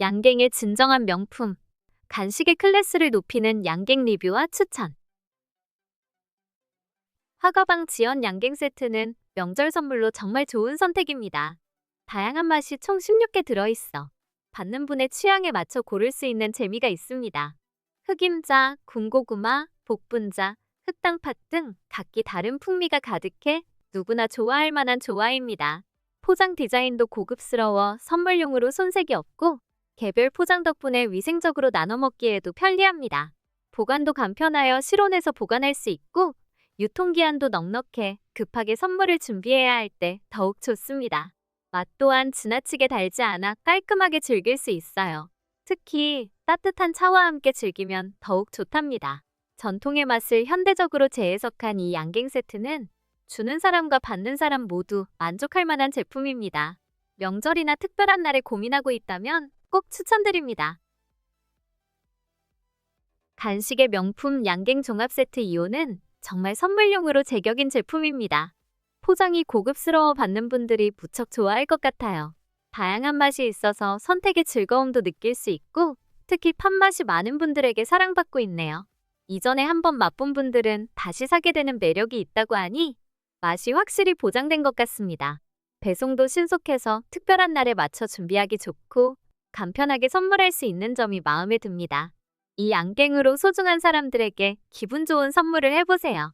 양갱의 진정한 명품. 간식의 클래스를 높이는 양갱 리뷰와 추천. 화가방 지연 양갱 세트는 명절 선물로 정말 좋은 선택입니다. 다양한 맛이 총 16개 들어있어. 받는 분의 취향에 맞춰 고를 수 있는 재미가 있습니다. 흑임자, 군고구마, 복분자, 흑당팥 등 각기 다른 풍미가 가득해 누구나 좋아할 만한 조화입니다. 포장 디자인도 고급스러워 선물용으로 손색이 없고 개별 포장 덕분에 위생적으로 나눠 먹기에도 편리합니다. 보관도 간편하여 실온에서 보관할 수 있고 유통기한도 넉넉해 급하게 선물을 준비해야 할 때 더욱 좋습니다. 맛 또한 지나치게 달지 않아 깔끔하게 즐길 수 있어요. 특히 따뜻한 차와 함께 즐기면 더욱 좋답니다. 전통의 맛을 현대적으로 재해석한 이 양갱 세트는 주는 사람과 받는 사람 모두 만족할 만한 제품입니다. 명절이나 특별한 날에 고민하고 있다면 꼭 추천드립니다. 간식의 명품 양갱 종합 세트 2호는 정말 선물용으로 제격인 제품입니다. 포장이 고급스러워 받는 분들이 무척 좋아할 것 같아요. 다양한 맛이 있어서 선택의 즐거움도 느낄 수 있고 특히 팥맛이 많은 분들에게 사랑받고 있네요. 이전에 한번 맛본 분들은 다시 사게 되는 매력이 있다고 하니 맛이 확실히 보장된 것 같습니다. 배송도 신속해서 특별한 날에 맞춰 준비하기 좋고 간편하게 선물할 수 있는 점이 마음에 듭니다. 이 양갱으로 소중한 사람들에게 기분 좋은 선물을 해보세요.